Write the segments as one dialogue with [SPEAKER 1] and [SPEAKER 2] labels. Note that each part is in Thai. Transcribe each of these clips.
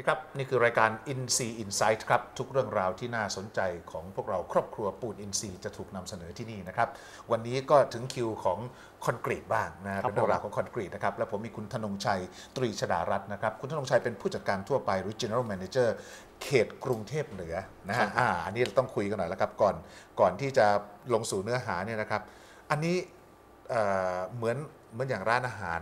[SPEAKER 1] ดีครับ นี่คือรายการ i n s e e Insight ครับ ทุกเรื่องราวที่น่าสนใจของพวกเราครอบครัวปูนอินซีจะถูกนำเสนอที่นี่นะครับ วันนี้ก็ถึงคิวของคอนกรีตบ้างนะฮะ
[SPEAKER 2] ครับ
[SPEAKER 1] เป็นเรื่องราวของคอนกรีตนะครับ และผมมีคุณธนงชัยตรีชดารัตน์นะครับ คุณธนงชัยเป็นผู้จัดการทั่วไปหรือ General Manager เขตกรุงเทพเหนือนะฮะอ่าอันนี้เราต้องคุยกันหน่อยแล้วครับก่อนก่อนที่จะลงสู่เนื้อหาเนี่ยนะครับ อันนี้เอ่อเหมือนเหมือนอย่างร้านอาหาร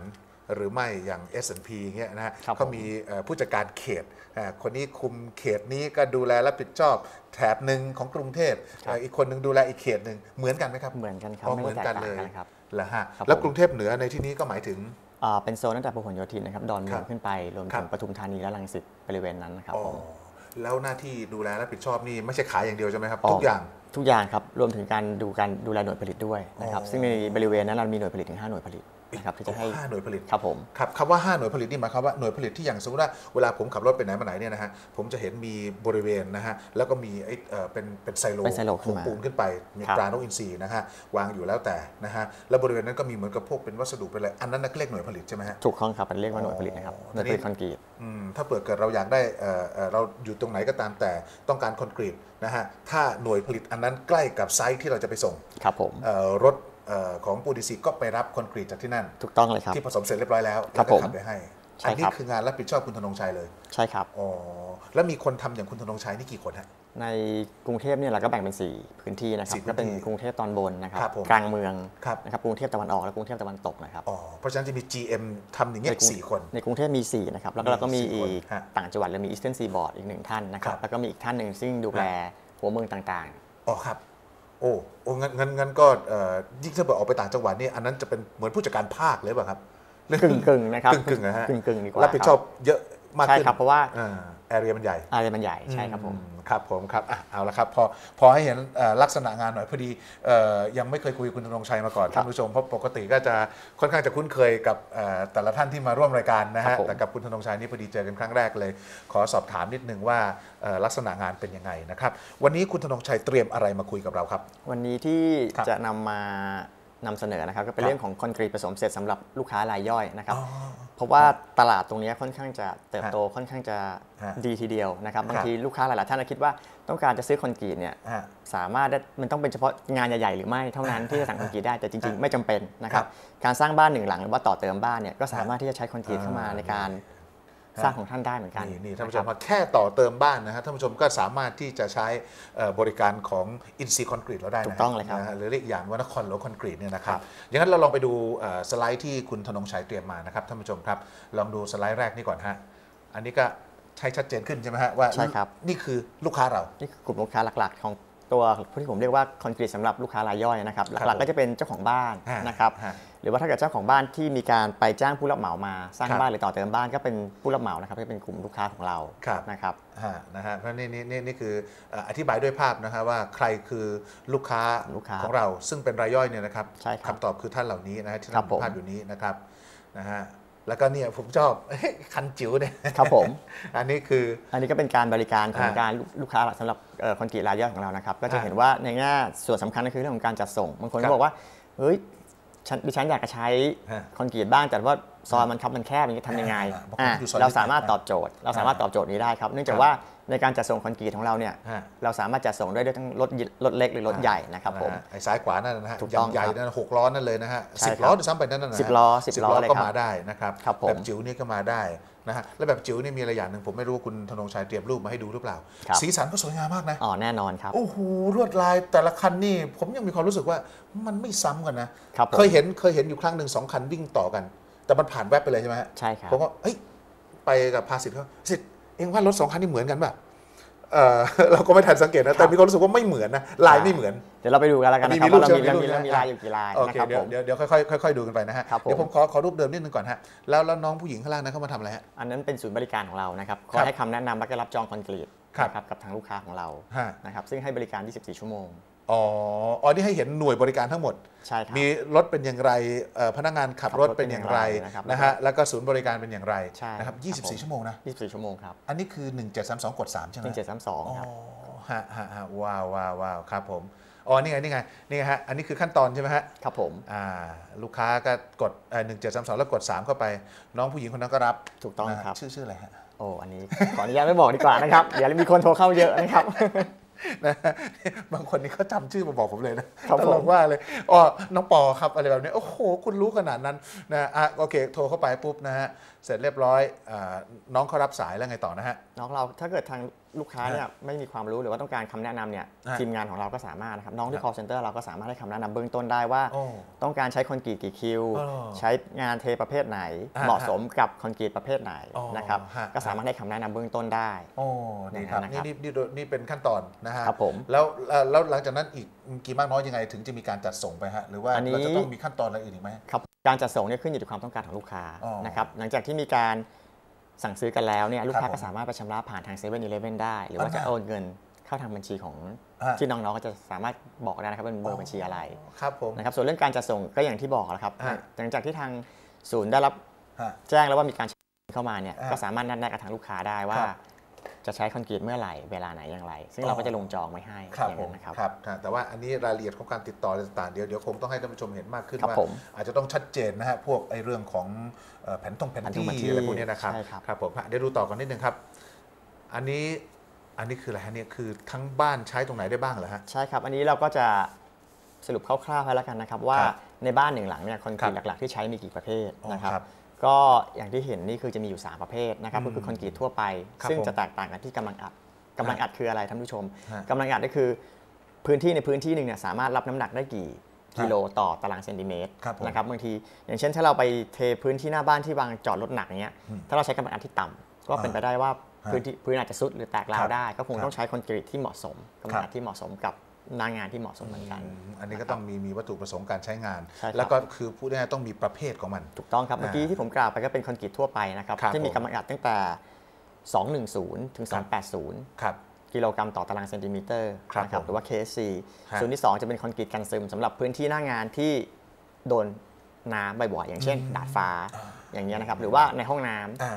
[SPEAKER 1] หรือไม่อย่าง S&P เงี้ยนะฮะ
[SPEAKER 2] ครับ
[SPEAKER 1] เขามีเอ่อผู้จัดการเขตอ่าคนนี้คุมเขตนี้ก็ดูแลรับผิดชอบแถบหนึ่งของกรุงเทพ
[SPEAKER 2] ครับ
[SPEAKER 1] เอ่ออีกคนหนึ่งดูแลอีกเขตหนึ่งเหมือนกันไหมครับ
[SPEAKER 2] เหมือนกันครับ
[SPEAKER 1] อ๋อ
[SPEAKER 2] ไม่
[SPEAKER 1] เหมือน
[SPEAKER 2] ได้
[SPEAKER 1] กั
[SPEAKER 2] แต
[SPEAKER 1] น
[SPEAKER 2] กต่าง
[SPEAKER 1] เลย
[SPEAKER 2] กันครับ
[SPEAKER 1] เหรอฮะ
[SPEAKER 2] ครับ
[SPEAKER 1] แล้ว
[SPEAKER 2] ผม
[SPEAKER 1] กรุงเทพเหนือในที่นี้ก็หมายถึง
[SPEAKER 2] อ่าเป็นโซนตั้งแต่พหลโยธินนะครับดอนเมื
[SPEAKER 1] ค
[SPEAKER 2] อ
[SPEAKER 1] รั
[SPEAKER 2] ง
[SPEAKER 1] บ
[SPEAKER 2] ขึ้นไปรวม
[SPEAKER 1] ครั
[SPEAKER 2] ถึ
[SPEAKER 1] บ
[SPEAKER 2] งปทุมธานีและรังสิตบริเวณนั้นนะครับ
[SPEAKER 1] อ๋อ
[SPEAKER 2] ผม
[SPEAKER 1] แล้วหน้าที่ดูแลรับผิดชอบนี่ไม่ใช่ขายอย่างเดียวใช่ไหมครับ
[SPEAKER 2] อ๋อ
[SPEAKER 1] ทุกอย่าง
[SPEAKER 2] ทุกอย่างครับ รวมถึงการดูการดูแลหน่วยผลิตด้วยนะครับ
[SPEAKER 1] อ๋อ
[SPEAKER 2] ซึ่งในบริเวณนั้นเรามีหน่วยผลิตถึง 5 หน่วยผลิต นะครับที่จะให้
[SPEAKER 1] ห้าหน่วยผลิต
[SPEAKER 2] ครับผม
[SPEAKER 1] ครับคำว่า5หน่วยผลิตนี่หมายความว่าหน่วยผลิตที่อย่างสมมติว่าเวลาผมขับรถไปไหนมาไหนเนี่ยนะฮะผมจะเห็นมีบริเวณนะฮะแล้วก็มีไอ้เอ่อเป็นเป็นไซโล
[SPEAKER 2] เป็นไซโลขึ้นมา
[SPEAKER 1] ปูนขึ้นไปมี
[SPEAKER 2] ครับ
[SPEAKER 1] ตรานกอินทรีนะฮะวางอยู่แล้วแต่นะฮะแล้วบริเวณนั้นก็มีเหมือนกับพวกเป็นวัสดุเป็นอะไรอันนั้นนักเรียกหน่วยผลิตใช่ไหมฮะ
[SPEAKER 2] ถูกต้องครับเป็นเรียกว่าหน่วยผลิตนะครับ
[SPEAKER 1] อ๋อ
[SPEAKER 2] หน่วยผลิตคอนกรีต
[SPEAKER 1] อืมถ้าเปิดเกิดเราอยากได้เอ่อเอ่อเราอยู่ตรงไหนก็ตามแต่ต้องการคอนกรีตนะฮะถ้าหน่วยผลิตอันนั้นใกล้กับไซต์ที่เราจะไปส่ง
[SPEAKER 2] ครับผม
[SPEAKER 1] เอ่อรถเอ่อ ของปูดีซีก็ไปรับคอนกรีตจากที่นั่น
[SPEAKER 2] ถูกต้องเลยครับ
[SPEAKER 1] ที่ผสมเสร็จเรียบร้อยแล้ว
[SPEAKER 2] ครั
[SPEAKER 1] แล้ว
[SPEAKER 2] บ
[SPEAKER 1] ก็
[SPEAKER 2] ผม
[SPEAKER 1] ขับไปให้
[SPEAKER 2] ใช่
[SPEAKER 1] อันนี้
[SPEAKER 2] ครับ
[SPEAKER 1] คืองานรับผิดชอบคุณธนงชัยเลย
[SPEAKER 2] ใช่ครับ
[SPEAKER 1] อ๋อแล้วมีคนทำอย่างคุณธนงชัยนี่กี่คนฮะ
[SPEAKER 2] ในกรุงเทพเนี่ยเราก็แบ่งเป็น 4 พื้นที่นะครับ
[SPEAKER 1] สี่พื้นที่
[SPEAKER 2] ก็เป็นกรุงเทพตอนบนนะครับ
[SPEAKER 1] ครับผม
[SPEAKER 2] กลางเมือง
[SPEAKER 1] ครับ
[SPEAKER 2] นะครับกรุงเทพตะวันออกและกรุงเทพตะวันตกนะครับ
[SPEAKER 1] อ๋อเพราะฉะนั้นจะมี GM ทำอย่างเงี้ย
[SPEAKER 2] ในกรุง
[SPEAKER 1] สี่คน
[SPEAKER 2] ในกรุงเทพมี 4 นะครับ แล้วก็
[SPEAKER 1] มี
[SPEAKER 2] เราก็มี
[SPEAKER 1] สี่
[SPEAKER 2] อี
[SPEAKER 1] คน
[SPEAKER 2] ก
[SPEAKER 1] ฮะ
[SPEAKER 2] ต่างจังหวัดเรามี Eastern Seaboard อีกหนึ่งท่านนะครั
[SPEAKER 1] ครับบ
[SPEAKER 2] แล้วก็มีอีกท่านหนึ่งซึ่งดูแลหัวเมืองต่าง
[SPEAKER 1] อ๋อครับ โอ้โอ้งั้นงั้นงั้นก็เอ่อยิ่งถ้าเกิดออกไปต่างจังหวัดนี่อันนั้นจะเป็นเหมือนผู้จัดการภาคเลยเปล่ะครับ
[SPEAKER 2] ๆกึ่งกึ่งๆนะครับ
[SPEAKER 1] กึ่งกึ่งนะฮะ
[SPEAKER 2] กึ่งกึ่งๆดีกว่า
[SPEAKER 1] รับผิดชอบเยอะ มาก
[SPEAKER 2] ใช่
[SPEAKER 1] ขึ้น
[SPEAKER 2] ครับเพราะว่า
[SPEAKER 1] แอเรียมันใหญ่
[SPEAKER 2] อะไรมันใหญ่ใช่ครับผม
[SPEAKER 1] อืครับผมครับอะเอาละครับพอพอให้เห็นเอ่อลักษณะงานหน่อยพอดีเอ่อยังไม่เคยคุยกับคุณธนงชัยมาก่อน
[SPEAKER 2] ครั
[SPEAKER 1] ท่า
[SPEAKER 2] บ
[SPEAKER 1] นผู้ชมเพราะปกติก็จะค่อนข้างจะคุ้นเคยกับเอ่อแต่ละท่านที่มาร่วมรายการนะ
[SPEAKER 2] ครั
[SPEAKER 1] ฮะ
[SPEAKER 2] บผม
[SPEAKER 1] แต่กับคุณธนงชัยนี่พอดีเจอกันครั้งแรกเลย ขอสอบถามนิดนึงว่าเอ่อลักษณะงานเป็นยังไงนะครับ วันนี้คุณธนงชัยเตรียมอะไรมาคุยกับเราครับ
[SPEAKER 2] วันนี้ที่
[SPEAKER 1] ครับ
[SPEAKER 2] จะนำมา นำเสนอนะครับก็เป็
[SPEAKER 1] ครับ
[SPEAKER 2] นเรื่องของคอนกรีตผสมเสร็จสำหรับลูกค้ารายย่อยนะครับ
[SPEAKER 1] อ๋อ
[SPEAKER 2] เพราะว่าตลาดตรงนี้ค่อนข้างจะเติบโตค่อนข้างจะ
[SPEAKER 1] ฮะ
[SPEAKER 2] ดีทีเดียวนะครับ
[SPEAKER 1] ครับ
[SPEAKER 2] บางทีลูกค้าหลายๆท่านคิดว่าต้องการจะซื้อคอนกรีตเนี่ย
[SPEAKER 1] ฮะ
[SPEAKER 2] สามารถได้มันต้องเป็นเฉพาะงานใหญ่ๆหรือไม่เท่านั้นที่จะสั่งคอนกรีตได้แต่จริง ๆ ไม่จำเป็นนะครับการสร้างบ้านหนึ่งหลังหรือว่าต่อเติมบ้านเนี่ยก็สามารถที่จะใช้คอนกรีตเข้ามา
[SPEAKER 1] อ่า
[SPEAKER 2] ในการ สร้างของท่านได้เหมือนกัน
[SPEAKER 1] นี่นี่ท่านผู้ชะม
[SPEAKER 2] ครับ
[SPEAKER 1] ครับแค่ต่อเติมบ้านนะฮะท่านผู้ชมก็สามารถที่จะใช้เอ่อบริการของอินซีคอนกรีตเราได้นะ
[SPEAKER 2] ถูกต้องเลยครับ
[SPEAKER 1] นะฮะหรือเรียกอีกอย่างว่านครหลวงคอนกรีตเนี่ยนะครับ
[SPEAKER 2] ครับ
[SPEAKER 1] อย่างนั้นเราลองไปดูเอ่อสไลด์ที่คุณธนงชัยเตรียมมานะครับท่านผู้ชมครับ ลองดูสไลด์แรกนี่ก่อนฮะอันนี้ก็ใช้ชัดเจนขึ้นใช่ไหมฮะว่า
[SPEAKER 2] ใช่ครับ
[SPEAKER 1] นี่คือลูกค้าเรา
[SPEAKER 2] นี่คือกลุ่มลูกค้าหลักๆของ ตัวที่ผมเรียกว่าคอนกรีตสำหรับลูกค้ารายย่อยนะครับ
[SPEAKER 1] ครับ
[SPEAKER 2] หลัก
[SPEAKER 1] ผม
[SPEAKER 2] ๆก็จะเป็นเจ้าของบ้าน
[SPEAKER 1] ฮะ
[SPEAKER 2] นะครับ
[SPEAKER 1] ฮะ
[SPEAKER 2] หรือว่าถ้าเกิดเจ้าของบ้านที่มีการไปจ้างผู้รับเหมามาสร้าง
[SPEAKER 1] ครับ
[SPEAKER 2] บ้านหรือต่อเติมบ้านก็เป็นผู้รับเหมานะครับที่เป็นกลุ่มลูกค้าของเรา
[SPEAKER 1] ครับ
[SPEAKER 2] นะครับ
[SPEAKER 1] ฮะนะฮะเพราะนี่นี่นี่นี่คือเอ่ออธิบายด้วยภาพนะฮะว่าใครคือลูกค้า
[SPEAKER 2] ลูกค้า
[SPEAKER 1] ของเราซึ่งเป็นรายย่อยเนี่ยนะครับ
[SPEAKER 2] ใช่ครับ
[SPEAKER 1] คำตอบคือท่านเหล่านี้นะฮะที่
[SPEAKER 2] ครับ
[SPEAKER 1] นำ
[SPEAKER 2] ผม
[SPEAKER 1] ภาพอยู่นี้นะครับนะฮะ แล้วก็เนี่ยผมชอบคันจิ๋วเนี่ย
[SPEAKER 2] ครับผม
[SPEAKER 1] อันนี้คือ
[SPEAKER 2] อันนี้ก็เป็นการบริการของ
[SPEAKER 1] ฮะ
[SPEAKER 2] การลูกลูกค้าสำหรับเอ่อคอนกรีตรายย่อยของเรานะครับ ก็จะ
[SPEAKER 1] ฮะ
[SPEAKER 2] เห็นว่าในแง่ส่วนสำคัญก็คือเรื่องของการจัดส่งบางคน
[SPEAKER 1] ครั
[SPEAKER 2] ก็
[SPEAKER 1] บ
[SPEAKER 2] บอกว่าเฮ้ยฉันดิฉันอยากจะใช้
[SPEAKER 1] ฮะ
[SPEAKER 2] คอนกรีตบ้างแต่ว่าซอยมันครับมันแคบอย่างนี้ทำยังไง
[SPEAKER 1] อ่าบางคน
[SPEAKER 2] อะ
[SPEAKER 1] อยู่ซอย
[SPEAKER 2] เราสามารถ
[SPEAKER 1] เล็กๆ
[SPEAKER 2] ตอบโจทย์ เราสามารถตอบโจทย์นี้ได้ครับ เนื่องจาก
[SPEAKER 1] ครับ
[SPEAKER 2] ว่า ในการจัดส่งคอนกรีตของเราเนี่ย
[SPEAKER 1] ฮะ
[SPEAKER 2] เราสามารถจัดส่งได้ด้วยทั้งรถยิรถเล็กหรือรถใหญ่นะครับผม
[SPEAKER 1] ฮไอ้ซ้ายขวานั่นนะฮะ
[SPEAKER 2] ถูก
[SPEAKER 1] ยั
[SPEAKER 2] ต้อง
[SPEAKER 1] ใหญ่
[SPEAKER 2] ครับ
[SPEAKER 1] นั่นหกล้อนั่นเลยนะฮะ
[SPEAKER 2] ใช่
[SPEAKER 1] สิบ
[SPEAKER 2] ครับ
[SPEAKER 1] ล้อด้วยซ้ำไปนั่นนะฮะ
[SPEAKER 2] สิบล้อสิบล้อเลย
[SPEAKER 1] ก็
[SPEAKER 2] ครับ
[SPEAKER 1] มาได้นะครับ
[SPEAKER 2] ครับผม
[SPEAKER 1] แบบจิ๋วนี่ก็มาได้นะฮะแล้วแบบจิ๋วนี่มีอะไรอย่างหนึ่งผมไม่รู้ว่าคุณธนงชัยเตรียมรูปมาให้ดูหรือเปล่า
[SPEAKER 2] ครับ
[SPEAKER 1] สีสันก็สวยงามมากนะ
[SPEAKER 2] อ๋อแน่นอนครับ
[SPEAKER 1] โอ้โหลวดลายแต่ละคันนี่ผมยังมีความรู้สึกว่ามันไม่ซ้ำกันนะ
[SPEAKER 2] ครับผม
[SPEAKER 1] เคยเห็นเคยเห็นอยู่ครั้งหนึ่งสองคันวิ่งต่อกัน แต่มันผ่านแวบไปเลยใช่ไหมฮะ
[SPEAKER 2] ใช่ครับ
[SPEAKER 1] ผมก็เอ้ยไปกับภาสิทธ์เขาสิทธิ์ เองว่ารถสองคันนี้เหมือนกันป่ะเออเราก็ไม่ทันสังเกตนะแต่มีความรู้สึกว่าไม่เหมือนนะลายไม่เหมือน
[SPEAKER 2] เดี๋ยวเราไปดูกันแล้วกันนะครับ
[SPEAKER 1] มีรูป
[SPEAKER 2] ว่าเรา
[SPEAKER 1] ใช่
[SPEAKER 2] มี
[SPEAKER 1] ไหม
[SPEAKER 2] เรา
[SPEAKER 1] มีรูป
[SPEAKER 2] มีเรามีลายอยู่กี่ลาย
[SPEAKER 1] โอ
[SPEAKER 2] นะ
[SPEAKER 1] เค
[SPEAKER 2] ครับ
[SPEAKER 1] เดี๋ย
[SPEAKER 2] ผ
[SPEAKER 1] ว
[SPEAKER 2] ม
[SPEAKER 1] เดี๋ยวเดี๋ยวค่อยๆค่อยๆดูกันไปนะฮะ
[SPEAKER 2] ครับผม
[SPEAKER 1] เดี๋ยวผมขอขอรูปเดิมนิดนึงก่อนฮะแล้วแล้วน้องผู้หญิงข้างล่างนั้นเขามาทำอะไรฮะ
[SPEAKER 2] อันนั้นเป็นศูนย์บริการของเรานะครับค
[SPEAKER 1] ครั
[SPEAKER 2] อย
[SPEAKER 1] บ
[SPEAKER 2] ให้คำแนะนำและก็รับจองคอนกรีต
[SPEAKER 1] ครับ
[SPEAKER 2] นะครับกับทางลูกค้าของเรา
[SPEAKER 1] ฮะ
[SPEAKER 2] นะครับซึ่งให้บริการ 24 ชั่วโมง
[SPEAKER 1] อ๋ออ๋อนี่ให้เห็นหน่วยบริการทั้งหมด
[SPEAKER 2] ใช่ครับ
[SPEAKER 1] มีรถเป็นอย่างไรเอ่อพนักงานขับรถเป็นอย่างไร
[SPEAKER 2] นะครับ
[SPEAKER 1] นะฮะแล้วก็ศูนย์บริการเป็นอย่างไร
[SPEAKER 2] ใช่
[SPEAKER 1] นะครับ
[SPEAKER 2] ครับผม
[SPEAKER 1] 24 ชั่วโมงนะ
[SPEAKER 2] 24 ชั่วโมงครับ
[SPEAKER 1] อันนี้คือ 1732กด3ใช่ไหม
[SPEAKER 2] 1732ครับ
[SPEAKER 1] อ๋อฮะฮะฮะว้าวว้าวว้าวครับผมอ๋อนี่ไงนี่ไงนี่ไงฮะอันนี้คือขั้นตอนใช่ไหมฮะ
[SPEAKER 2] ครับผม
[SPEAKER 1] อ่าลูกค้าก็กดหนึ่งเจ็ดสามสองแล้วกด 3 เข้าไป น้องผู้หญิงคนนั้นก็รับ
[SPEAKER 2] ถูกต้อง
[SPEAKER 1] นะฮะ
[SPEAKER 2] ครับ
[SPEAKER 1] ชื่อชื่ออะไรฮะ
[SPEAKER 2] โอ้ อันนี้ ขออนุญาตไม่บอกดีกว่านะครับ เดี๋ยวมีคนโทรเข้าเยอะนะครับ
[SPEAKER 1] นะฮะบางคนนี่เขาจำชื่อมาบอกผมเลยนะครับต
[SPEAKER 2] ผม
[SPEAKER 1] ลกว่าเลยอ๋อน้องปอครับอะไรแบบนี้โอ้โห คุณรู้ขนาดนั้นนะอะโอเค โทรเข้าไปปุ๊บนะฮะเสร็จเรียบร้อยอาน้องเขารับสายแล้วไงต่อนะฮะ
[SPEAKER 2] น้องเราถ้าเกิดทางลูกค้าเนี่ยไม่มีความรู้หรือว่าต้องการคำแนะนำเนี่ย
[SPEAKER 1] ฮะ
[SPEAKER 2] ทีมงานของเราก็สามารถนะครับน้องที่
[SPEAKER 1] ครับ
[SPEAKER 2] call center เราก็สามารถให้คำแนะนำเบื้องต้นได้ว่า
[SPEAKER 1] โอ้
[SPEAKER 2] ต้องการใช้คอนกรีตกี่คิว
[SPEAKER 1] อ๋อ
[SPEAKER 2] ใช้งานเทประเภทไหน
[SPEAKER 1] อ่า
[SPEAKER 2] เหมาะสมกับคอนกรีตประเภทไหน
[SPEAKER 1] อ๋อ
[SPEAKER 2] นะครับ
[SPEAKER 1] ฮะ
[SPEAKER 2] ก็สามารถให้คำแนะนำเบื้องต้นได้
[SPEAKER 1] โอ้นี่ครับ
[SPEAKER 2] นะครั
[SPEAKER 1] นี่
[SPEAKER 2] บ
[SPEAKER 1] นี่นี่นี่เป็นขั้นตอนนะฮะ
[SPEAKER 2] ครับผม
[SPEAKER 1] แล้วเอ่อแล้วหลังจากนั้นอีกกี่มากน้อยยังไงถึงจะมีการจัดส่งไปฮะหรือว่า
[SPEAKER 2] อันนี้
[SPEAKER 1] เราจะต้องมีขั้นตอนอะไรอื่นอีกไหม
[SPEAKER 2] ครับการจัดส่งเนี่ยขึ้นอยู่กับความต้องการของลูกค้า
[SPEAKER 1] อ๋อ
[SPEAKER 2] นะครับหลังจากที่มีการ สั่งซื้อกันแล้วเนี่ยลูกค้า
[SPEAKER 1] ครับผม
[SPEAKER 2] ก็สามารถไปชำระผ่านทาง7 e เ e ่ e อได้ หรือว่า
[SPEAKER 1] อ่า
[SPEAKER 2] จะโอนเงินเข้าทางบัญชีของ
[SPEAKER 1] ฮะ
[SPEAKER 2] ที่น้องๆก็จะสามารถบอกได้นะครับเป็นเบอร์บัญชีอะไร
[SPEAKER 1] ครับผม
[SPEAKER 2] นะครับส่วนเรื่องการจัดส่งก็อย่างที่บอกแล้วครับ
[SPEAKER 1] ฮะ
[SPEAKER 2] หลังจากที่ทางศูนย์ได้รับ
[SPEAKER 1] ฮะ
[SPEAKER 2] แจ้งแล้วว่ามีการเข้ามาเนี่ย
[SPEAKER 1] อ่า
[SPEAKER 2] ก็สามารถนัดแนะกับทางลูกค้าได้ว่า
[SPEAKER 1] ครับ
[SPEAKER 2] จะใช้คอนกรีตเมื่อไหร่เวลาไหนอย่างไร ซึ่งเราก็จะลงจองไว้ให้
[SPEAKER 1] ครับ
[SPEAKER 2] อย่าง
[SPEAKER 1] ผ
[SPEAKER 2] นั้
[SPEAKER 1] ม
[SPEAKER 2] นนะครับ
[SPEAKER 1] ครับนะแต่ว่าอันนี้รายละเอียดของการติดต่ออะไรต่างๆเดี๋ยวเดี๋ยวคงต้องให้ท่านผู้ชมเห็นมากขึ้น
[SPEAKER 2] ครับ
[SPEAKER 1] ว่า
[SPEAKER 2] ผม
[SPEAKER 1] อาจจะต้องชัดเจนนะฮะพวกไอ้เรื่องของเอ่อแผนตรงแผน
[SPEAKER 2] แผนตรง
[SPEAKER 1] ที่
[SPEAKER 2] แผนที่
[SPEAKER 1] อะไรพวกเนี้ยนะครับ
[SPEAKER 2] ใช่ครับ
[SPEAKER 1] ครับผมฮะเดี๋ยวดูต่อกันนิดนึงครับ อันนี้อันนี้คืออะไรฮะเนี่ยคือทั้งบ้านใช้ตรงไหนได้บ้างเหรอฮะ
[SPEAKER 2] ใช่ครับ อันนี้เราก็จะสรุปคร่าวๆให้แล้วกันนะครับว่า
[SPEAKER 1] ครับ
[SPEAKER 2] ในบ้านหนึ่งหลังเนี่ยคอนกรีต
[SPEAKER 1] ครับ
[SPEAKER 2] หลักๆที่ใช้มีกี่ประเภท
[SPEAKER 1] อ๋อ
[SPEAKER 2] นะครับ
[SPEAKER 1] ครับ
[SPEAKER 2] ก็อย่างที่เห็นนี่คือจะมีอยู่ 3 ประเภทนะครับ
[SPEAKER 1] อืม
[SPEAKER 2] ก็คือคอนกรีตทั่วไป
[SPEAKER 1] ครับ
[SPEAKER 2] ซึ่ง
[SPEAKER 1] ผม
[SPEAKER 2] จะแตกต่างกันที่กำลังอัดกำลังอัดคืออะไรท่านผู้ชม
[SPEAKER 1] ฮะ
[SPEAKER 2] กำลังอัดก็คือพื้นที่ในพื้นที่หนึ่งเนี่ยสามารถรับน้ำหนักได้กี่กิโลต่อตารางเซนติเมตร
[SPEAKER 1] ครับผม
[SPEAKER 2] นะครับบางทีอย่างเช่นถ้าเราไปเทพื้นที่หน้าบ้านที่วางจอดรถหนักอย่างเงี้ย
[SPEAKER 1] อืม
[SPEAKER 2] ถ้าเราใช้กำลังอัดที่ต่ำก็เป็นไปได้ว่า
[SPEAKER 1] ฮะ
[SPEAKER 2] พื้นที่พื้นอาจจะซุดหรือแตกร้า
[SPEAKER 1] ครั
[SPEAKER 2] ว
[SPEAKER 1] บ
[SPEAKER 2] ได้ ก็คง
[SPEAKER 1] ครับ
[SPEAKER 2] ต้องใช้คอนกรีตที่เหมาะสมกำลังอั
[SPEAKER 1] ครั
[SPEAKER 2] ด
[SPEAKER 1] บ
[SPEAKER 2] ที่เหมาะสมกับ หน้างานที่เหมาะสมเหมือนกัน
[SPEAKER 1] อืมอันนี้ก็ต้องมีมีวัตถุประสงค์การใช้งาน
[SPEAKER 2] ใช่ครับ
[SPEAKER 1] แล้วก็คือพูดง่ายๆต้องมีประเภทของมัน
[SPEAKER 2] ถูกต้องครับ เมื่อกี้ที่ผมกล่าวไปก็เป็นคอนกรีตทั่วไปนะครับ
[SPEAKER 1] ครับ
[SPEAKER 2] ที่มี
[SPEAKER 1] ผม
[SPEAKER 2] กำลังอัดตั้งแต่ 210 ถึง 280
[SPEAKER 1] ครับ
[SPEAKER 2] กิโลกรัมต่อตารางเซนติเมตร
[SPEAKER 1] ครับ
[SPEAKER 2] นะครับ
[SPEAKER 1] ผม
[SPEAKER 2] หรือว่า KSC
[SPEAKER 1] ฮะ
[SPEAKER 2] ส่วนที่ 2 จะเป็นคอนกรีตกันซึมสำหรับพื้นที่หน้างานที่โดนน้ำบ่อยๆอย่างเช่น ดาดฟ้าอย่างเงี้ยนะครับหรือว่าในห้องน้ำ
[SPEAKER 1] อ่า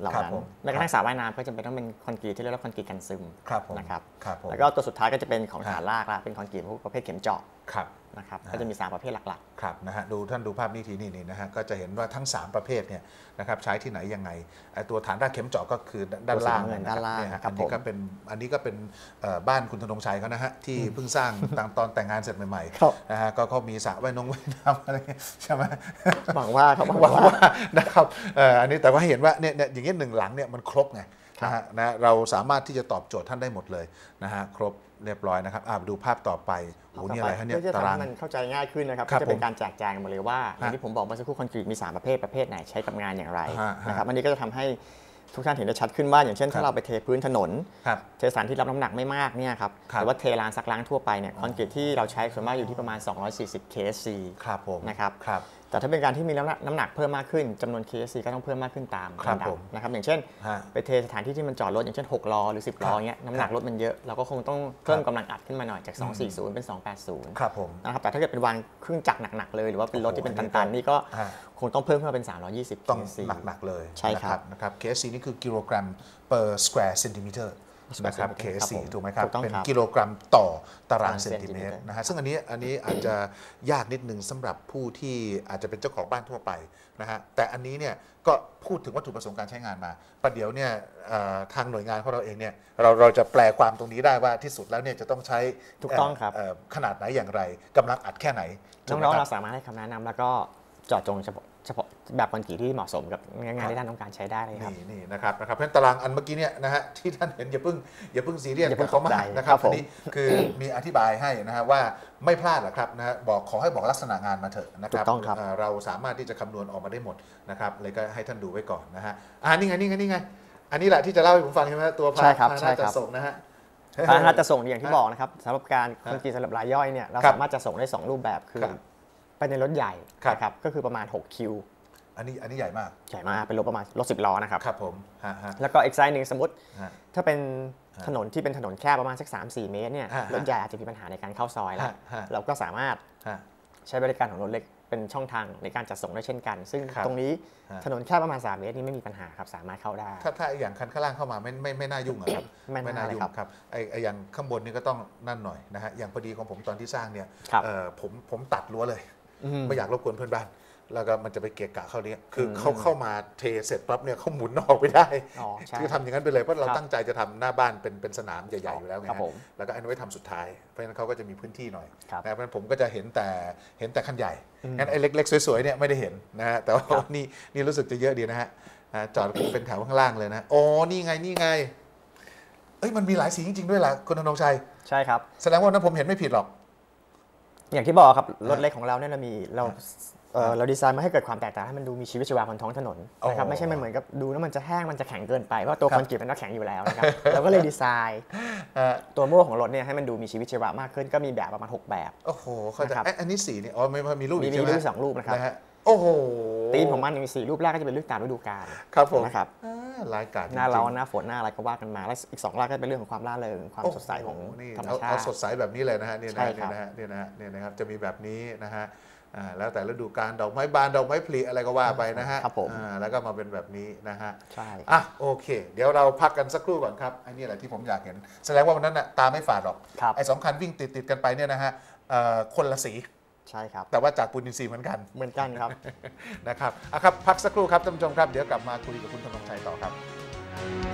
[SPEAKER 2] เหล่า
[SPEAKER 1] ครับ
[SPEAKER 2] นั้น
[SPEAKER 1] ผม
[SPEAKER 2] แม้กระทั่งสระว่ายน้ำก็จำเป็นต้องเป็นคอนกรีตที่เรียกว่าคอนกรีตกันซึม
[SPEAKER 1] ครับผม
[SPEAKER 2] นะครับ
[SPEAKER 1] ครับผม
[SPEAKER 2] แล้วก็ตัวสุดท้ายก็จะเป็นของ
[SPEAKER 1] ฮะ
[SPEAKER 2] ฐานรากละเป็นคอนกรีตพวกประเภทเข็มเจาะ
[SPEAKER 1] ครับ
[SPEAKER 2] นะครับ
[SPEAKER 1] ฮะ
[SPEAKER 2] ก็จะมี 3 ประเภทหลัก
[SPEAKER 1] ครับนะฮะดูท่านดูภาพนี้ทีนี่นี่นะฮะก็จะเห็นว่าทั้ง 3 ประเภทเนี่ยนะครับใช้ที่ไหนยังไงไอ้ตัวฐานรากเข็มเจาะก็คือด้านล่าง
[SPEAKER 2] ตัวสีน้ำเงินะ
[SPEAKER 1] ครับ
[SPEAKER 2] ด้านล่าง
[SPEAKER 1] เยฮะ
[SPEAKER 2] ครับ
[SPEAKER 1] อันนี้
[SPEAKER 2] ผม
[SPEAKER 1] ก็เป็นอันนี้ก็เป็นเอ่อบ้านคุณธนงชัยเขานะฮะที่เพิ่งสร้างตอนตอนแต่งงานเสร็จใหม่
[SPEAKER 2] ครับ
[SPEAKER 1] ๆนะฮะก็เขามีสระว่ายนงว่ายน้ำอะไรใช่ไหม
[SPEAKER 2] ๆหวังว่าครับห
[SPEAKER 1] ห
[SPEAKER 2] วั
[SPEAKER 1] วั
[SPEAKER 2] ง
[SPEAKER 1] ง
[SPEAKER 2] ว่า
[SPEAKER 1] ว่านะครับเอ่ออันนี้แต่ว่าให้เห็นว่าเนี่ยเนี่ยอย่างเงี้ยหนึ่งหลังเนี่ยมันครบไง
[SPEAKER 2] ครับ
[SPEAKER 1] นะฮะนะเราสามารถที่จะตอบโจทย์ท่านได้หมดเลยนะฮะครบ เรียบร้อยนะครับอะดูภาพต่อไปโอ้โหนี่อะไรฮะเนี่ย
[SPEAKER 2] เพื่อจะ
[SPEAKER 1] ตา
[SPEAKER 2] ทำ
[SPEAKER 1] ราง
[SPEAKER 2] ให้มันเข้าใจง่ายขึ้นนะครับ
[SPEAKER 1] ครับ
[SPEAKER 2] ก็จะเป็นการแจกแจงมาเลยว่าอ
[SPEAKER 1] ฮะ
[SPEAKER 2] ย่างที่ผมบอกเมื่อสักครู่คอนกรีตมี 3 ประเภทประเภทไหนใช้กับงานอย่างไร
[SPEAKER 1] ฮะฮะ
[SPEAKER 2] นะครับอันนี้ก็จะทำให้ทุกท่านเห็นได้ชัดขึ้นว่าอย่างเช่น
[SPEAKER 1] ครั
[SPEAKER 2] ถ้า
[SPEAKER 1] บ
[SPEAKER 2] เราไปเทพื้นถนน
[SPEAKER 1] ครับ
[SPEAKER 2] เทสถานที่รับน้ำหนักไม่มากเนี่ยครับ
[SPEAKER 1] ครับ
[SPEAKER 2] หรือว่าเทลานซักล้างทั่วไปเนี่ยคอนกรีตที่เราใช้ส่วนมากอยู่ที่ประมาณ 240 KSC
[SPEAKER 1] ครับผม
[SPEAKER 2] นะครับ
[SPEAKER 1] ครับ
[SPEAKER 2] แต่ถ้าเป็นการที่มีน้ำหนักน้ำหนักเพิ่มมากขึ้นจำนวน KSC ก็ต้องเพิ่มมากขึ้นตาม
[SPEAKER 1] ครับ
[SPEAKER 2] ลำดั
[SPEAKER 1] ผ
[SPEAKER 2] บ
[SPEAKER 1] ม
[SPEAKER 2] นะครับอย่างเช่น
[SPEAKER 1] ฮะ
[SPEAKER 2] ไปเทสถานที่ที่มันจอดรถอย่างเช่น 6 ล้อหรือ 10 ล้อเงี้ยน้ำหนักรถมันเยอะเราก็คงต้องเพิ่มกำลังอัดขึ้นมาหน่อยจาก 240 เป็น 280
[SPEAKER 1] ครับผม
[SPEAKER 2] นะครับแต่ถ้าเกิดเป็นวางเครื่องจักรหนักๆเลย หรือว่าเป็นรถที่เป็น
[SPEAKER 1] โอ้โห
[SPEAKER 2] ตันๆนี่ก็
[SPEAKER 1] ฮะ
[SPEAKER 2] คงต้องเพิ่มขึ้นมาเป็น 320
[SPEAKER 1] ต้อง
[SPEAKER 2] KC
[SPEAKER 1] หนักๆเลย
[SPEAKER 2] ใช่ครับ
[SPEAKER 1] นะนะครับ KSC นี่คือกิโลกรัม per square centimeter นะครับ
[SPEAKER 2] centimeter ครับ
[SPEAKER 1] KSC
[SPEAKER 2] ผม
[SPEAKER 1] ถูกไหมครับ
[SPEAKER 2] ถูกต้อง
[SPEAKER 1] เป็น
[SPEAKER 2] ครับ
[SPEAKER 1] กิโลกรัมต่อตาราง
[SPEAKER 2] ตาราง
[SPEAKER 1] เซนติเมตร
[SPEAKER 2] เซนติเมตร
[SPEAKER 1] นะฮะซึ่งอันนี้อันนี้อาจจะยากนิดนึงสำหรับผู้ที่อาจจะเป็นเจ้าของบ้านทั่วไปนะฮะแต่อันนี้เนี่ยก็พูดถึงวัตถุประสงค์การใช้งานมาประเดี๋ยวเนี่ยเอ่อทางหน่วยงานของเราเองเนี่ยเราเราจะแปลความตรงนี้ได้ว่าที่สุดแล้วเนี่ยจะต้องใช้
[SPEAKER 2] ถูกต้องครับ
[SPEAKER 1] เขนาดไหนอย่างไรกำลังอัดแค่ไหนถูกไหม
[SPEAKER 2] น้องๆ
[SPEAKER 1] ค
[SPEAKER 2] เรา
[SPEAKER 1] บ
[SPEAKER 2] สามารถให้คำแนะนำแล้วก็เจาะจงเฉพาะ เฉพาะแบบคอนกรีตที่เหมาะสมกับงานที่ท่านต้องการใช้ได้เลยครับ
[SPEAKER 1] นี่นี่นะครับนะครับเพราะฉะนั้นตารางอันเมื่อกี้เนี่ยนะฮะที่ท่านเห็นอย่าเพิ่งอย่าเพิ่งซีเรียส
[SPEAKER 2] อย่าเพิ่ง
[SPEAKER 1] กับเขามา
[SPEAKER 2] ตกใจ
[SPEAKER 1] กนะครับ
[SPEAKER 2] ครับผม
[SPEAKER 1] อันนี้คือมีอธิบายให้นะฮะว่าไม่พลาดหรอกครับนะฮะบอกขอให้บอกลักษณะงานมาเถอะนะค
[SPEAKER 2] ถู
[SPEAKER 1] รับ
[SPEAKER 2] กต้องครับ
[SPEAKER 1] เอ่อเราสามารถที่จะคำนวณออกมาได้หมดนะครับเลยก็ให้ท่านดูไว้ก่อนนะฮะอ่านี่ไงนี่ไงนี่ไง อันนี้แหละที่จะเล่าให้ผมฟังใช่ไหมฮะตัวพา
[SPEAKER 2] ใช่ครับ
[SPEAKER 1] พา
[SPEAKER 2] ใช่
[SPEAKER 1] น่า
[SPEAKER 2] ครั
[SPEAKER 1] จะ
[SPEAKER 2] บ
[SPEAKER 1] ส่งนะฮะ
[SPEAKER 2] พาหนะจะส่งอย่างที่บอกนะครับสำหรับการคอนกรีตสำหรับรายย่อยเนี่ยเรา
[SPEAKER 1] ครับ
[SPEAKER 2] สามารถจะส่งได้ 2 รูปแบบคือ
[SPEAKER 1] ครับ
[SPEAKER 2] ไป ในรถใหญ่
[SPEAKER 1] ครับ
[SPEAKER 2] นะครับก็คือประมาณ 6 คิว
[SPEAKER 1] อันนี้อันนี้ใหญ่มาก
[SPEAKER 2] ใหญ่มากเป็นรถประมาณรถ10ล้อนะครับ
[SPEAKER 1] ครับผมฮะฮะ
[SPEAKER 2] แล้วก็อีกไซส์หนึ่งสมมติ
[SPEAKER 1] ฮะ
[SPEAKER 2] ถ้าเป็น
[SPEAKER 1] ฮะ
[SPEAKER 2] ถนนที่เป็นถนนแคบประมาณสัก3-4 เมตรเนี่ย
[SPEAKER 1] ฮะ
[SPEAKER 2] รถใหญ่อาจจะมีปัญหาในการเข้าซอยแล้ว
[SPEAKER 1] ฮะฮะ
[SPEAKER 2] เราก็สามารถ
[SPEAKER 1] ฮะ
[SPEAKER 2] ใช้บริการของรถเล็กเป็นช่องทางในการจัดส่งได้เช่นกัน ซึ่ง
[SPEAKER 1] ครับ
[SPEAKER 2] ตรงนี้
[SPEAKER 1] ฮะ
[SPEAKER 2] ถนนแคบประมาณ 3 เมตรนี่ไม่มีปัญหาครับสามารถเข้าได้
[SPEAKER 1] ถ้าถ้าอย่างคันข้างล่างเข้ามาไม่ไม่ไม่น่ายุ่งอะครับ
[SPEAKER 2] ไม่น่าเลย
[SPEAKER 1] ยุ่ง
[SPEAKER 2] ครับ
[SPEAKER 1] ครับไอไออย่างข้างบนนี่ก็ต้องนั่นหน่อยนะฮะอย่างพอดีของผมตอนที่สร้างเนี่ย
[SPEAKER 2] ครับ
[SPEAKER 1] เอ่อผมผมตัดรั้วเลย
[SPEAKER 2] อืม
[SPEAKER 1] ไม่อยากรบกวนเพื่อนบ้าน แล้วก็มันจะไปเกะกะเข้าเนี้ยคือเขาเข้ามาเทเสร็จปั๊บเนี่ยเขาหมุนออกไปได้
[SPEAKER 2] อ๋อใช่
[SPEAKER 1] คือทำอย่างนั้นไปเลยเพราะเรา
[SPEAKER 2] ครับ
[SPEAKER 1] ตั้งใจจะทำหน้าบ้านเป็นเป็นสนามใหญ่ๆอยู่แล้วไง
[SPEAKER 2] ครับ
[SPEAKER 1] ฮะ
[SPEAKER 2] ผม
[SPEAKER 1] แล้วก็อันนนไว้ทำสุดท้ายเพราะฉะนั้นเขาก็จะมีพื้นที่หน่อย
[SPEAKER 2] ครับ
[SPEAKER 1] นะเพราะฉะนั้นผมก็จะเห็นแต่เห็นแต่คันใหญ่งั้นไอ้เล็กๆสวยๆเนี่ยไม่ได้เห็นนะฮะแต่ว่านี่นี่รู้สึกจะเยอะดีนะฮะอ่าจอดเป็นแถวข้างล่างเลยนะโอ้นี่ไงนี่ไงเอ้ยมันมีหลายสีจริงๆด้วยล่ะคุณธนงชัย
[SPEAKER 2] ใช่ครับ
[SPEAKER 1] แสดงว่านั้นผมเห็นไม่ผิดหรอก
[SPEAKER 2] อย่างที่บอกครับรถเล็กของเราเนี่ยเรามีเราเอ่อเราดีไซน์มาให้เกิดความแตกต่างให้มันดูมีชีวิตชีวาบนท้องถนนนะครับ
[SPEAKER 1] อ๋อ
[SPEAKER 2] ไม่ใช่มันเหมือนกับดูแล้วมันจะแห้งมันจะแข็งเกินไปเพราะตัว
[SPEAKER 1] ครับ
[SPEAKER 2] คอนกรีตมันก็แข็งอยู่แล้วนะครับเราก็เลยดีไซน์
[SPEAKER 1] อ่า
[SPEAKER 2] ตัวโม่ของรถเนี่ยให้มันดูมีชีวิตชีวามากขึ้นก็มีแบบประมาณ 6 แบบ
[SPEAKER 1] โอ้โหเขาใจะ
[SPEAKER 2] นะครับ
[SPEAKER 1] ไอ้อันนี้สีนี่อ๋อไม่ไม่มีรูป
[SPEAKER 2] มี
[SPEAKER 1] อีก
[SPEAKER 2] มี
[SPEAKER 1] ใช่ไหม
[SPEAKER 2] รูปสองรูปนะครับ
[SPEAKER 1] นะฮะ โอ้โห
[SPEAKER 2] ธีมของมันมีสี่รูปแรกก็จะเป็นเรื่องตามฤดูกาล
[SPEAKER 1] ครับผม
[SPEAKER 2] นะครับ
[SPEAKER 1] อ่ารายการ
[SPEAKER 2] หน้าร้อน
[SPEAKER 1] จงๆ
[SPEAKER 2] หน้าฝนหน้าอะไรก็ว่ากันมา แล้วอีกสองรากก็เป็นเรื่องของความร่าเริงความสดใสของ
[SPEAKER 1] โโหนี่
[SPEAKER 2] ธรรม
[SPEAKER 1] เอา
[SPEAKER 2] ชา
[SPEAKER 1] เอา
[SPEAKER 2] ติ
[SPEAKER 1] สดใสแบบนี้เลยนะฮะเนี่ย
[SPEAKER 2] ใช่
[SPEAKER 1] นะ
[SPEAKER 2] ครับ
[SPEAKER 1] เนี่ยนะฮะเนี่ยนะฮะเนี่ยนะครับจะมีแบบนี้นะฮะอ่าแล้วแต่ฤดูกาลดอกไม้บานดอกไม้ผลิอะไรก็ว่าไปนะฮะ
[SPEAKER 2] ครับผม
[SPEAKER 1] อ่าแล้วก็มาเป็นแบบนี้นะฮะ
[SPEAKER 2] ใช่
[SPEAKER 1] อะโอเค เดี๋ยวเราพักกันสักครู่ก่อนครับไอ้นี่แหละที่ผมอยากเห็น แสดงว่าวันนั้นน่ะตาไม่ฝาดหรอก
[SPEAKER 2] ครับ
[SPEAKER 1] ไอ้สองคันวิ่งติดติดๆกันไปเนี่ยนะฮะเอ่อคนละสี
[SPEAKER 2] ใช่ครับ
[SPEAKER 1] แต่ว่าจากปูนอินทรีย์เหมือนกัน
[SPEAKER 2] เหมือนกันครับ
[SPEAKER 1] นะครับอะครับ พักสักครู่ครับท่านผู้ชมครับ เดี๋ยวกลับมาคุยกับคุณธนงชัยต่อครับ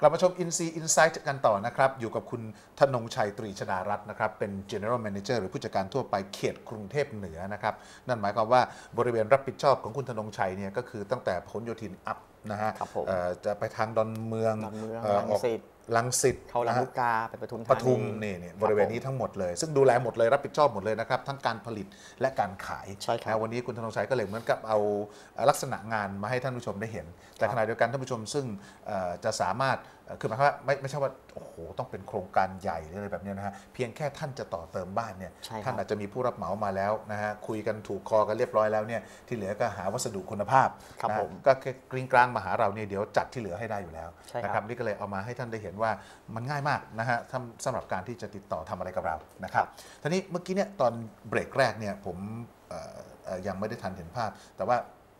[SPEAKER 1] กลับมาชม INC Insight กันต่อนะครับ อยู่กับคุณธนงชัยตรีชดารัตน์นะครับ เป็น General Manager หรือผู้จัดการทั่วไปเขตกรุงเทพเหนือนะครับ นั่นหมายความว่าบริเวณรับผิดชอบของคุณธนงชัยเนี่ยก็คือตั้งแต่พหลโยธินอัพนะฮะ
[SPEAKER 2] ครับผม
[SPEAKER 1] เอ่อจะไปทางดอนเมือง
[SPEAKER 2] ดอนเมือง
[SPEAKER 1] อ
[SPEAKER 2] รังสิต
[SPEAKER 1] ออก ลังสิต
[SPEAKER 2] เข้าลำ
[SPEAKER 1] นะฮะ
[SPEAKER 2] ลูกกาไปปทุมธานี
[SPEAKER 1] ปทุมนี่นี่
[SPEAKER 2] ครับ
[SPEAKER 1] บริเวณนี้ทั้งหมดเลย ซึ่งดูแลหมดเลยรับผิดชอบหมดเลยนะครับทั้งการผลิตและการขาย
[SPEAKER 2] ใช่ครับ
[SPEAKER 1] นะวันนี้คุณธนงชัยก็เลยเหมือนกับเอาเอ่อลักษณะงานมาให้ท่านผู้ชมได้เห็น แต่ขณะเดียวกันท่านผู้ชมซึ่งเอ่อจะสามารถเอ่อคือหมายความว่าไม่ไม่ใช่ว่าโอ้โหต้องเป็นโครงการใหญ่หรืออะไรแบบเนี้ยนะฮะเพียงแค่ท่านจะต่อเติมบ้านเนี่ย
[SPEAKER 2] ใช่ครับ
[SPEAKER 1] ท่านอาจจะมีผู้รับเหมามาแล้วนะฮะคุยกันถูกคอกันเรียบร้อยแล้วเนี่ยที่เหลือก็หาวัสดุคุณภาพ
[SPEAKER 2] ครับ
[SPEAKER 1] นะฮะ
[SPEAKER 2] ผม
[SPEAKER 1] ก็แค่กริ้งกลางมาหาเราเนี่ยเดี๋ยวจัดที่เหลือให้ได้อยู่แล้ว
[SPEAKER 2] ใช่ครับ
[SPEAKER 1] นะครับนี่ก็เลยเอามาให้ท่านได้เห็นว่ามันง่ายมากนะฮะทำสำหรับการที่จะติดต่อทำอะไรกับเรานะครับทีนี้เมื่อกี้เนี่ยตอนเบรกแรกเนี่ยผมเอ่อเอ่อยังไม่ได้ทันเห็นภาพ แต่ว่า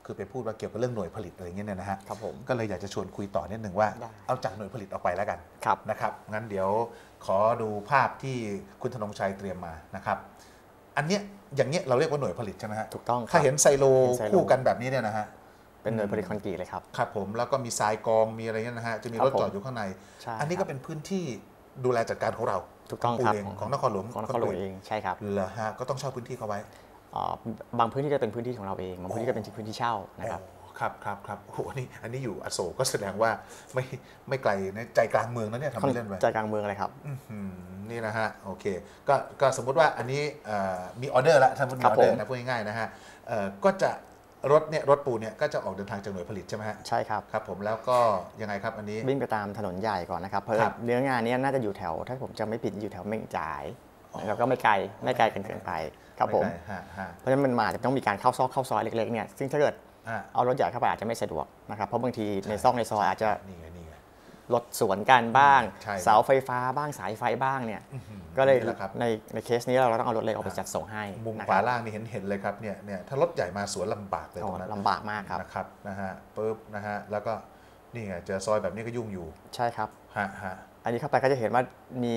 [SPEAKER 1] คือไปพูดว่าเกี่ยวกับเรื่องหน่วยผลิตอะไรอย่างเงี้ยเนี่ยนะฮะ
[SPEAKER 2] ครับผม
[SPEAKER 1] ก็เลยอยากจะชวนคุยต่อนิดหนึ่งว่า
[SPEAKER 2] ได้
[SPEAKER 1] เอาจากหน่วยผลิตออกไปแล้วกัน
[SPEAKER 2] ครับ
[SPEAKER 1] นะครับงั้นเดี๋ยวขอดูภาพที่คุณธนงชัยเตรียมมานะครับ อันเนี้ยอย่างเงี้ยเราเรียกว่าหน่วยผลิตใช่ไหมฮะ
[SPEAKER 2] ถูกต้องครับ
[SPEAKER 1] ถ้าเห็นไซโล
[SPEAKER 2] เห็นไซโล
[SPEAKER 1] คู่กันแบบนี้เนี่ยนะฮะ
[SPEAKER 2] เป็นหน่วยผลิตคอนกรีตเลยครับ
[SPEAKER 1] ครับผมแล้วก็มีทรายกองมีอะไรเงี้ยนะฮะจะมี
[SPEAKER 2] ครับ
[SPEAKER 1] รถจอด
[SPEAKER 2] ผม
[SPEAKER 1] อยู่ข้างใน
[SPEAKER 2] ใช่
[SPEAKER 1] อันนี้ก็
[SPEAKER 2] ครับ
[SPEAKER 1] เป็นพื้นที่ดูแลจัดการของเรา
[SPEAKER 2] ถูกต้อง
[SPEAKER 1] ปู
[SPEAKER 2] ครับ
[SPEAKER 1] เองของนครหลวง
[SPEAKER 2] ของนครหลวงเองใช่ครับ
[SPEAKER 1] เหรอฮะก็ต้องเช่าพื้นที่เขาไว้
[SPEAKER 2] อ่าบางพื้นที่ก็เป็นพื้นที่ของเราเองบางพื้นที่ก็เป็นพื้นที่เช่านะครับ
[SPEAKER 1] อ๋อครับครับครับโอ้โหนี่อันนี้อยู่อโศกก็แสดงว่าไม่ไม่ไกลนะใจกลางเมืองนะเนี่ยทำไปเล่นไป
[SPEAKER 2] ใจกลางเมืองเลยครับ
[SPEAKER 1] อื้อหือนี่นะฮะโอเคก็ก็สมมุติว่าอันนี้เอ่อมีออเดอร์แล้วถ้าพูดมี
[SPEAKER 2] ครั
[SPEAKER 1] อบอเดอร์
[SPEAKER 2] ผม
[SPEAKER 1] นะพูดง่ายๆนะฮะเอ่อก็จะ รถเนี่ยรถปูเนี่ยก็จะออกเดินทางจากหน่วยผลิตใช่ไหมฮะ
[SPEAKER 2] ใช่ครับ
[SPEAKER 1] ครับ ผมแล้วก็ยังไงครับอันนี้
[SPEAKER 2] วิ่งไปตามถนนใหญ่ก่อนนะครับ เพราะ
[SPEAKER 1] ครับ
[SPEAKER 2] เนื้องานเนี้น่าจะอยู่แถว ถ้าผมจำไม่ผิดอยู่แถวเม่งจ่ายแล้วก็ไม่ไกลไม่ไกลกันเกินไปครับผม
[SPEAKER 1] ไไกลฮะฮะ
[SPEAKER 2] เพราะฉะนั้นมันมาอาจจะต้องมีการเข้าซอกเข้าซอยเล็กๆเนี่ยซึ่งถ้าเกิด
[SPEAKER 1] อะ
[SPEAKER 2] เอารถใหญ่เข้าไปอาจจะไม่สะดวกนะครับเพราะบางทีในซอกในซอยอาจจะ
[SPEAKER 1] นี่ไงนี่ไง
[SPEAKER 2] รถสวนกันบ้าง
[SPEAKER 1] ใช่
[SPEAKER 2] เสาไฟฟ้าบ้างสายไฟบ้างเนี่ยก็เลย
[SPEAKER 1] นี่แหละครับ
[SPEAKER 2] ในในเคสนี้เราต้องเอารถเล็กออกไปจัดส่งให้
[SPEAKER 1] มุม
[SPEAKER 2] นะ
[SPEAKER 1] ข
[SPEAKER 2] ควารับ
[SPEAKER 1] ล่างนี่เห็นเห็นเลยครับเนี่ยเนี่ยถ้ารถใหญ่มาสวนลำบากเลย
[SPEAKER 2] โอ้
[SPEAKER 1] ตรงนั้น
[SPEAKER 2] ลำบากมากครับ
[SPEAKER 1] นะครับนะฮะปุ๊บนะฮะแล้วก็นี่ไงเจอซอยแบบนี้ก็ยุ่งอยู่
[SPEAKER 2] ใช่ครับ
[SPEAKER 1] ฮะฮะ
[SPEAKER 2] อันนี้เข้าไปก็จะเห็นว่ามี